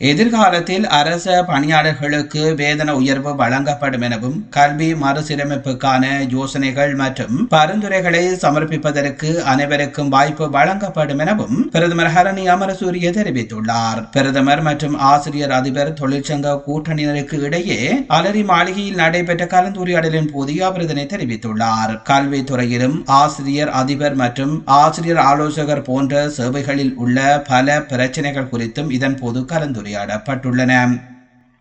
எதிர்காலத்தில் அரச பணியாளர்களுக்கு வேதன உயர்வு வழங்கப்படும் எனவும் கல்வி மறுசீரமைப்புக்கான யோசனைகள் மற்றும் பரிந்துரைகளை சமர்ப்பிப்பதற்கு அனைவருக்கும் வாய்ப்பு வழங்கப்படும் எனவும் பிரதமர் ஹரணி அமரசூரிய தெரிவித்துள்ளார். பிரதமர் மற்றும் ஆசிரியர் அதிபர் தொழிற்சங்க கூட்டணியினருக்கு இடையே அலரி மாளிகையில் நடைபெற்ற கலந்துரையாடலின் போது அவர் இதனை தெரிவித்துள்ளார். கல்வித்துறையிலும் ஆசிரியர் அதிபர் மற்றும் ஆசிரியர் ஆலோசகர் போன்ற சேவைகளில் உள்ள பல பிரச்சனைகள் குறித்தும் இதன் போது கலந்துரையாடப்பட்டுள்ளன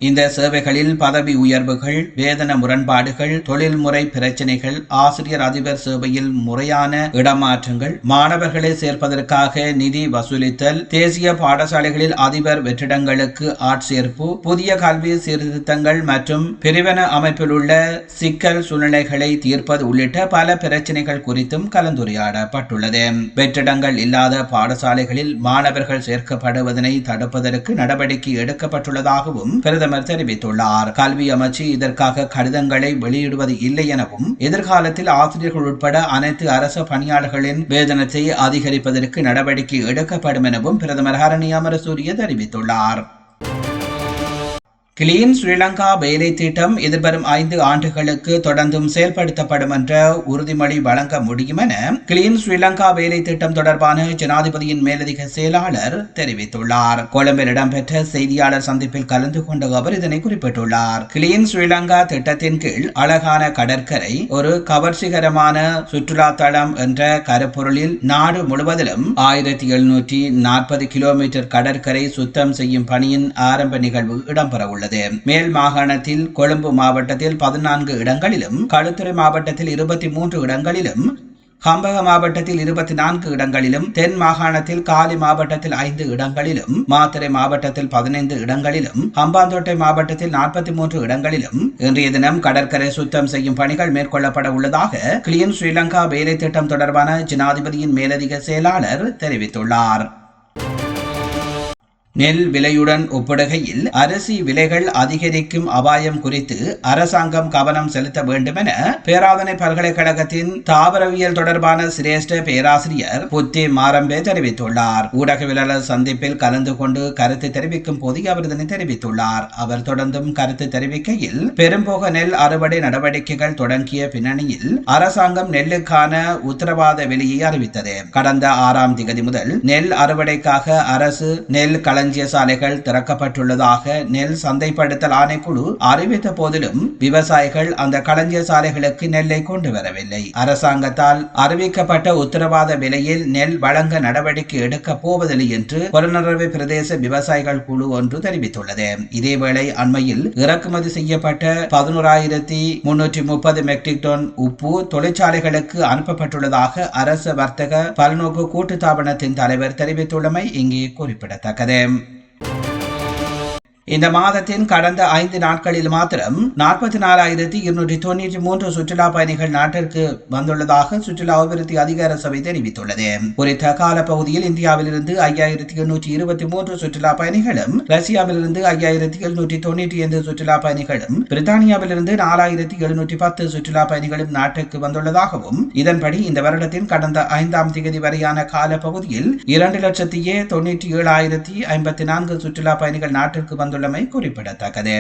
இந்த சேவைகளில் பதவி உயர்வுகள் வேதன முரண்பாடுகள் தொழில்முறை பிரச்சினைகள் ஆசிரியர் அதிபர் சேவையில் முறையான இடமாற்றங்கள் மாணவர்களை சேர்ப்பதற்காக நிதி வசூலித்தல் தேசிய பாடசாலைகளில் அதிபர் வெற்றிடங்களுக்கு ஆட்சேர்ப்பு புதிய கல்வி சீர்திருத்தங்கள் மற்றும் பிரிவன அமைப்பில் உள்ள சிக்கல் சூழ்நிலைகளை தீர்ப்பது உள்ளிட்ட பல பிரச்சனைகள் குறித்தும் கலந்துரையாடப்பட்டுள்ளது. வெற்றிடங்கள் இல்லாத பாடசாலைகளில் மாணவர்கள் சேர்க்கப்படுவதனை தடுப்பதற்கு நடவடிக்கை எடுக்கப்பட்டுள்ளதாகவும் பிரதமர் பிரதமர் தெரிவித்துள்ளார். கல்வி அமைச்சு இதற்காக கடிதங்களை வெளியிடுவது இல்லை எனவும் எதிர்காலத்தில் ஆசிரியர்கள் உட்பட அனைத்து அரச பணியாளர்களின் வேதனத்தை அதிகரிப்பதற்கு நடவடிக்கை எடுக்கப்படும் எனவும் பிரதமர் ஹரணி அமரசூரிய தெரிவித்துள்ளார். கிளீன் ஸ்ரீலங்கா வேலை திட்டம் எதிர்வரும் ஐந்து ஆண்டுகளுக்கு தொடர்ந்தும் செயல்படுத்தப்படும் என்ற உறுதிமொழி வழங்க முடியும் என கிளீன் ஸ்ரீலங்கா வேலை திட்டம் தொடர்பான ஜனாதிபதியின் மேலதிக செயலாளர் தெரிவித்துள்ளார். கொழும்பில் இடம்பெற்ற செய்தியாளர் சந்திப்பில் கலந்து கொண்ட அவர் இதனை குறிப்பிட்டுள்ளார். கிளீன் ஸ்ரீலங்கா திட்டத்தின் கீழ் அழகான கடற்கரை ஒரு கவர்ச்சிகரமான சுற்றுலா தளம் என்ற கருப்பொருளில் நாடு முழுவதிலும் ஆயிரத்தி எழுநூற்றி நாற்பது கிலோமீட்டர் கடற்கரை சுத்தம் செய்யும் பணியின் ஆரம்ப நிகழ்வு இடம்பெறவுள்ளது. உள்ளது மேல் மாகாணத்தில் கொழும்பு மாவட்டத்தில் பதினான்கு இடங்களிலும் களுத்துறை மாவட்டத்தில் இருபத்தி மூன்று இடங்களிலும் ஹம்பக மாவட்டத்தில் இருபத்தி நான்கு இடங்களிலும் தென் மாகாணத்தில் காலி மாவட்டத்தில் ஐந்து இடங்களிலும் மாத்தறை மாவட்டத்தில் பதினைந்து இடங்களிலும் ஹம்பாந்தோட்டை மாவட்டத்தில் நாற்பத்தி மூன்று இடங்களிலும் இன்றைய தினம் கடற்கரை சுத்தம் செய்யும் பணிகள் மேற்கொள்ளப்பட உள்ளதாக கிளீன் ஸ்ரீலங்கா வேலை திட்டம் தொடர்பான ஜனாதிபதியின் மேலதிக செயலாளர் தெரிவித்துள்ளார். நெல் விலையுடன் ஒப்பிடுகையில் அரிசி விலைகள் அதிகரிக்கும் அபாயம் குறித்து அரசாங்கம் கவனம் செலுத்த வேண்டும் என பேராதனை பல்கலைக்கழகத்தின் தாவரவியல் தொடர்பான சிரேஷ்ட பேராசிரியர் புத்தி மாரம்பே தெரிவித்துள்ளார். ஊடகவியலாளர் சந்திப்பில் கலந்து கொண்டு கருத்து தெரிவிக்கும் போது அவர் இதனை தெரிவித்துள்ளார். அவர் தொடர்ந்தும் கருத்து தெரிவிக்கையில் பெரும்போக நெல் அறுவடை நடவடிக்கைகள் தொடங்கிய பின்னணியில் அரசாங்கம் நெல்லுக்கான உத்தரவாத விலையை அறிவித்தது. கடந்த ஆறாம் திகதி முதல் நெல் அறுவடைக்காக அரசு நெல் கல களஞ்சிய சாலைகள் திறக்கப்பட்டுள்ளதாக நெல் சந்தைப்படுத்தல் ஆணைக்குழு அறிவித்த போதிலும் விவசாயிகள் அந்த களஞ்சிய சாலைகளுக்கு நெல்லை கொண்டு வரவில்லை. அரசாங்கத்தால் அறிவிக்கப்பட்ட உத்தரவாத விலையில் நெல் வழங்க நடவடிக்கை எடுக்கப் போவதில்லை என்று புறநரவை பிரதேச விவசாயிகள் குழு ஒன்று தெரிவித்துள்ளது. இதேவேளை அண்மையில் இறக்குமதி செய்யப்பட்ட பதினோராயிரத்தி முன்னூற்றி முப்பது மெட்ரிக் டன் உப்பு தொழிற்சாலைகளுக்கு அனுப்பப்பட்டுள்ளதாக அரசு வர்த்தக பல்நோக்கு கூட்டுத்தாபனத்தின் தலைவர் தெரிவித்துள்ளமை இங்கே குறிப்பிடத்தக்கது. இந்த மாதத்தின் கடந்த ஐந்து நாட்களில் மாத்திரம் நாற்பத்தி நாலாயிரத்தி இருநூற்றி தொன்னூற்றி மூன்று சுற்றுலா பயணிகள் நாட்டிற்கு வந்துள்ளதாக சுற்றுலா அபிவிருத்தி அதிகார சபை தெரிவித்துள்ளது. குறித்த காலப்பகுதியில் இந்தியாவிலிருந்து ஐயாயிரத்தி எண்ணூற்றி இருபத்தி மூன்று சுற்றுலா பயணிகளும் ரஷ்யாவிலிருந்து ஐயாயிரத்தி எழுநூற்றி தொன்னூற்றி ஐந்து சுற்றுலா பயணிகளும் பிரித்தானியாவிலிருந்து நாலாயிரத்தி எழுநூற்றி பத்து சுற்றுலா பயணிகளும் நாட்டுக்கு வந்துள்ளதாகவும் இதன்படி இந்த வருடத்தின் கடந்த ஐந்தாம் தேதி வரையான கால பகுதியில் இரண்டு லட்சத்தி தொண்ணூற்றி ஏழாயிரத்தி ஐம்பத்தி நான்கு சுற்றுலா பயணிகள் நாட்டிற்கு வந்து வந்துள்ளமை குறிப்பிடத்தக்கது.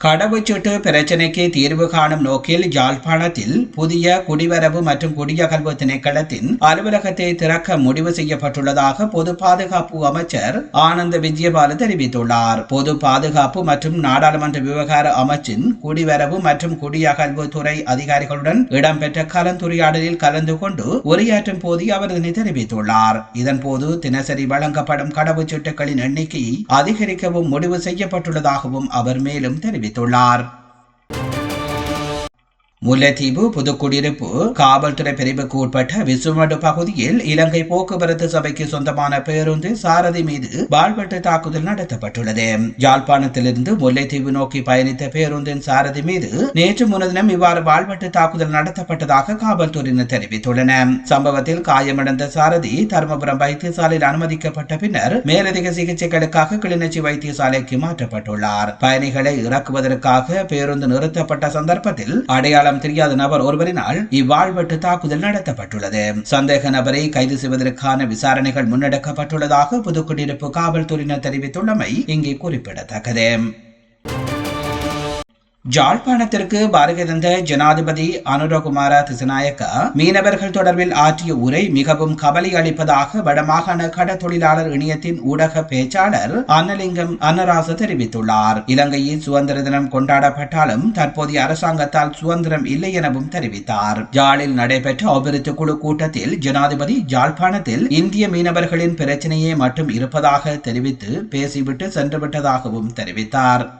கடவுச்சீட்டு பிரச்சினைக்கு தீர்வு காணும் நோக்கில் யாழ்ப்பாணத்தில் புதிய குடிவரவு மற்றும் குடியகல்வு திணைக்களத்தின் அலுவலகத்தை திறக்க முடிவு செய்யப்பட்டுள்ளதாக பொது பாதுகாப்பு அமைச்சர் ஆனந்த விஜயபால தெரிவித்துள்ளார். பொது பாதுகாப்பு மற்றும் நாடாளுமன்ற விவகார அமைச்சின் குடிவரவு மற்றும் குடியகல்வு துறை அதிகாரிகளுடன் இடம்பெற்ற கலந்துரையாடலில் கலந்து கொண்டு உரையாற்றும் போது அவர் இதனை தெரிவித்துள்ளார். இதன்போது தினசரி வழங்கப்படும் கடவுச்சீட்டுகளின் எண்ணிக்கையை அதிகரிக்கவும் முடிவு செய்யப்பட்டுள்ளதாகவும் அவர் மேலும் தெரிவித்தார் தெரிவித்துள்ளார். முல்லைத்தீவு புதுக்குடியிருப்பு காவல்துறை பிரிவுக்கு உட்பட்ட விசுமடு பகுதியில் இலங்கை போக்குவரத்து சபைக்கு சொந்தமான பேருந்து சாரதி மீது வாழ்வெட்டு தாக்குதல் நடத்தப்பட்டுள்ளது. யாழ்ப்பாணத்திலிருந்து முல்லைத்தீவு நோக்கி பயணித்த பேருந்தின் சாரதி மீது நேற்று முன்தினம் இவ்வாறு வாழ்வெட்டு தாக்குதல் நடத்தப்பட்டதாக காவல்துறையினர் தெரிவித்துள்ளனர். சம்பவத்தில் காயமடைந்த சாரதி தருமபுரம் வைத்தியசாலையில் அனுமதிக்கப்பட்ட பின்னர் மேலதிக சிகிச்சைகளுக்காக கிளிநொச்சி வைத்தியசாலைக்கு மாற்றப்பட்டுள்ளார். பயணிகளை இறக்குவதற்காக பேருந்து நிறுத்தப்பட்ட சந்தர்ப்பத்தில் அடையாள அடையாளம் தெரியாத நபர் ஒருவரினால் இவ்வாழ்வெட்டு தாக்குதல் நடத்தப்பட்டுள்ளது. சந்தேக நபரை கைது செய்வதற்கான விசாரணைகள் முன்னெடுக்கப்பட்டுள்ளதாக புதுக்குடியிருப்பு காவல்துறையினர் தெரிவித்துள்ளமை இங்கே குறிப்பிடத்தக்கது. ஜாழ்ப்பாணத்திற்கு வருகை தந்த ஜனாதிபதி அனுரகுமார திசநாயக்க மீனவர்கள் தொடர்பில் ஆற்றிய உரை மிகவும் கவலை அளிப்பதாக வடமாகாண கட தொழிலாளர் இணையத்தின் ஊடக பேச்சாளர் அன்னலிங்கம் அன்னராசு தெரிவித்துள்ளார். இலங்கையில் சுதந்திர தினம் கொண்டாடப்பட்டாலும் தற்போதைய அரசாங்கத்தால் சுதந்திரம் இல்லை எனவும் தெரிவித்தார். ஜாலில் நடைபெற்ற அபிவிருத்தி குழு கூட்டத்தில் ஜனாதிபதி ஜாழ்ப்பாணத்தில் இந்திய மீனவர்களின் பிரச்சனையே மட்டும் இருப்பதாக தெரிவித்து பேசிவிட்டு சென்றுவிட்டதாகவும் தெரிவித்தார்.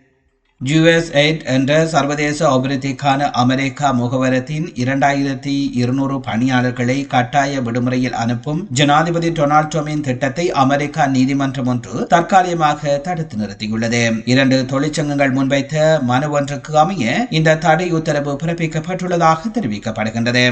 யுஎஸ்எய்ட் என்ற சர்வதேச அபிவிருத்திக்கான அமெரிக்கா முகவரத்தின் இரண்டாயிரத்தி இருநூறு பணியாளர்களை கட்டாய விடுமுறையில் அனுப்பும் ஜனாதிபதி டொனால்ட் ட்ரம்பின் திட்டத்தை அமெரிக்கா நீதிமன்றம் ஒன்று தற்காலிகமாக தடுத்து நிறுத்தியுள்ளது. இரண்டு தொழிற்சங்கங்கள் முன்வைத்த மனு ஒன்றுக்கு அமைய இந்த தடை உத்தரவு பிறப்பிக்கப்பட்டுள்ளதாக தெரிவிக்கப்படுகின்றது.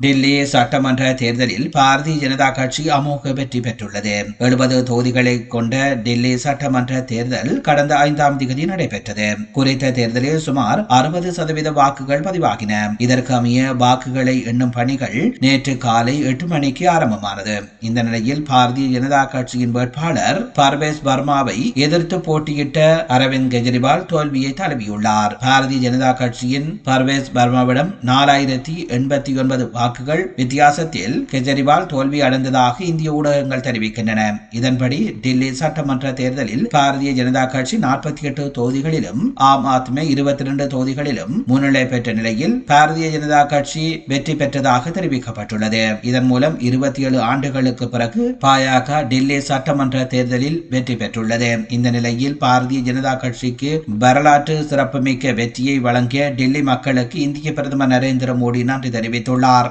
டெல்லி சட்டமன்ற தேர்தலில் பாரதிய ஜனதா கட்சி அமோக வெற்றி பெற்றுள்ளது. எழுபது தொகுதிகளை கொண்ட டெல்லி சட்டமன்ற தேர்தல் கடந்த ஐந்தாம் தேதி நடைபெற்றது. குறித்த தேர்தலில் சுமார் அறுபது சதவீத வாக்குகள் பதிவாகின. இதற்கு அமைய வாக்குகளை எண்ணும் பணிகள் நேற்று காலை எட்டு மணிக்கு ஆரம்பமானது. இந்த நிலையில் பாரதிய ஜனதா கட்சியின் வேட்பாளர் பர்வேஸ் வர்மாவை எதிர்த்து போட்டியிட்ட அரவிந்த் கெஜ்ரிவால் தோல்வியை தழுவியுள்ளார். பாரதிய ஜனதா கட்சியின் பர்வேஸ் வர்மாவிடம் நாலாயிரத்தி எண்பத்தி ஒன்பது வாக்குகள் வித்தியாசத்தில் கெஜ்ரிவால் தோல்வி அடைந்ததாக இந்திய ஊடகங்கள் தெரிவிக்கின்றன. இதன்படி டில்லி சட்டமன்ற தேர்தலில் பாரதிய ஜனதா கட்சி நாற்பத்தி எட்டு தொகுதிகளிலும் ஆம் ஆத்மி இருபத்தி இரண்டு தொகுதிகளிலும் முன்னிலை பெற்ற நிலையில் பாரதிய ஜனதா கட்சி வெற்றி பெற்றதாக தெரிவிக்கப்பட்டுள்ளது. இதன் மூலம் இருபத்தி ஏழு ஆண்டுகளுக்கு பிறகு பாஜக டெல்லி சட்டமன்ற தேர்தலில் வெற்றி பெற்றுள்ளது. இந்த நிலையில் பாரதிய ஜனதா கட்சிக்கு வரலாற்று சிறப்புமிக்க வெற்றியை வழங்கிய டில்லி மக்களுக்கு இந்திய பிரதமர் நரேந்திர மோடி நன்றி தெரிவித்துள்ளார்.